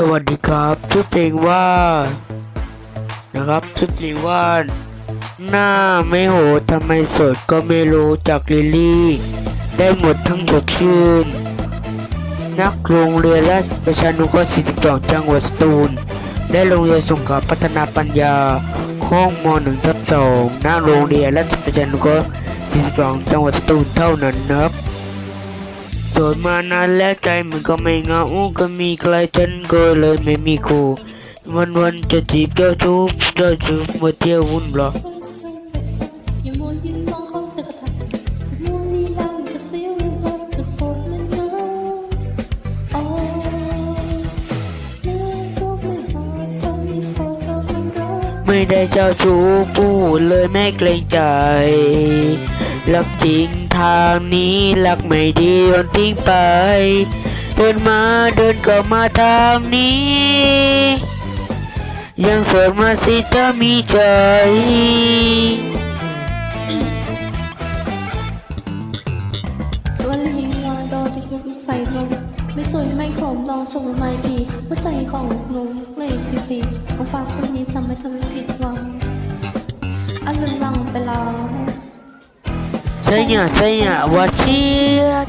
สวัสดีครับชื่อเพลงว่า นะครับชื่อเพลงว่า หน้าไม่โหดทำไมสดก็ไม่รู้จากลิลลี่ ได้หมดทั้งสดชื่น นักโรงเรียนราชประชานุเคราะห์42จังหวัดสตูล ได้โรงเรียนสงขลาพัฒนาปัญญาห้องม .1 ทับ2ณโรงเรียนราชประชานุเคราะห์42จังหวัดสตูลเท่านั้นนะครับ โสดมานานแล้วใจมันก็ไม่เงาก็มีใครฉันก็เลยไม่มีครูวันวันๆจะจีบเจ้าชู้เจ้าชู้มาเที่ยววุ่นหรออย่ามัวยืนมองเขาจะกระทำมัวลีลาจะเสียเวลาจะโสดนานๆโอ้เมื่อก็ไม่พอตอนนี้โสดก็ไม่ไม่ได้เจ้าชู้พูดเลยไม่เกรงใจ รักจริงทางนี้รักไม่ดีโยนทิ้งไป เดินมาเดินก็มาทางนี้ ยังโสดมาสิถ้ามีใจวันลีลาดอจะยุใส่ลงไม่สวยไม่ขมลองส่งมาทีหัวใจของหนูเลยฟรีของฝากคนนี้จะไม่ทำให้ผิดหวังอันลืมลังไปแล้ว ใช่เนี่ยใช่เนี่ยว่าเชียด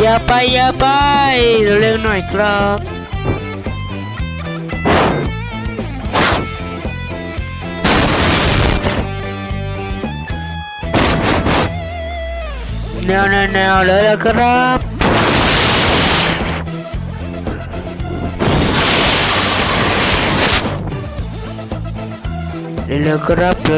อย่าไปอย่าไปเร็วๆหน่อยครับ แนวแนวแนวเลยละครับเร็วครับ เร็วๆครับจ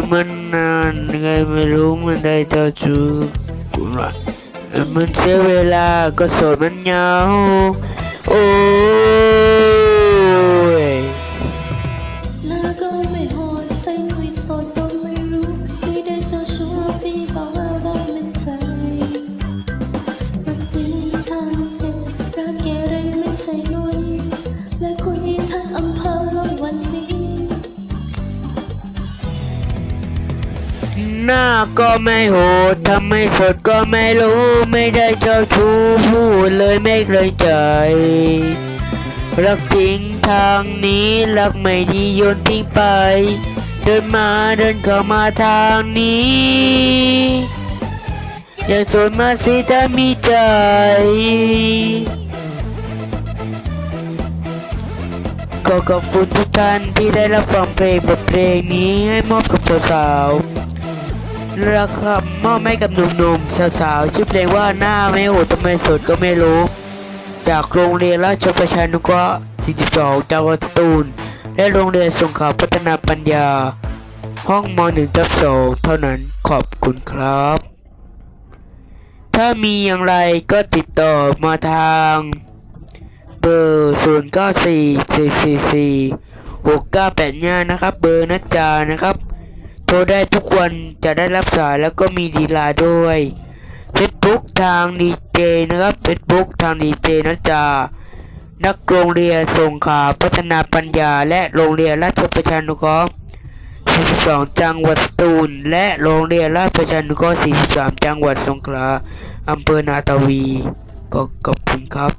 นมันนานยังไงไม่รู้มันไหน้าก็ไม่โหดทำไม่สดก็ไม่รู้ ไม่ได้เจ้าชู้พูดเลยไม่เกรงใจรักจริงทางนี้รักไม่ดีโยนทิ้งไป เดินมาเดินเข้ามาทางนี้อย่าสนมาสิถ้ามีใจขอขอบคุณทุกท่านที่ได้รับฟังเพลงบทเพลงนี้ให้มอบกับสาวๆ ราคามอบให้กับหนุ่มๆสาวๆชื่อเพลงว่าหน้าไม่โหดทำไมสดก็ไม่รู้ จากโรงเรียนราชประชานุเคราะห์ 42 จังหวัดสตูล และโรงเรียนสงขลาพัฒนาปัญญา ห้องม .1 ทับ2เท่านั้นขอบคุณครับ ถ้ามีอย่างไรก็ติดต่อมาทางเบอร์ 0 9 4 4 4 4 6 9 8 5นะครับ เบอร์นัจจานะครับ โทรได้ทุกวันจะได้รับสายแล้วก็มีดีลาด้วย Facebook ทางดีเจนะครับ Facebook ทางดีเจนัจจานักโรงเรียนส่งขลาพัฒนาปัญญา และโรงเรียนราชประชานุเคราะห์42 จังหวัดสตูลและโรงเรียนราชประชานุเคราะห์43 จังหวัดสงขลาอำเภอนาตาวี ก็ขอบคุณครับ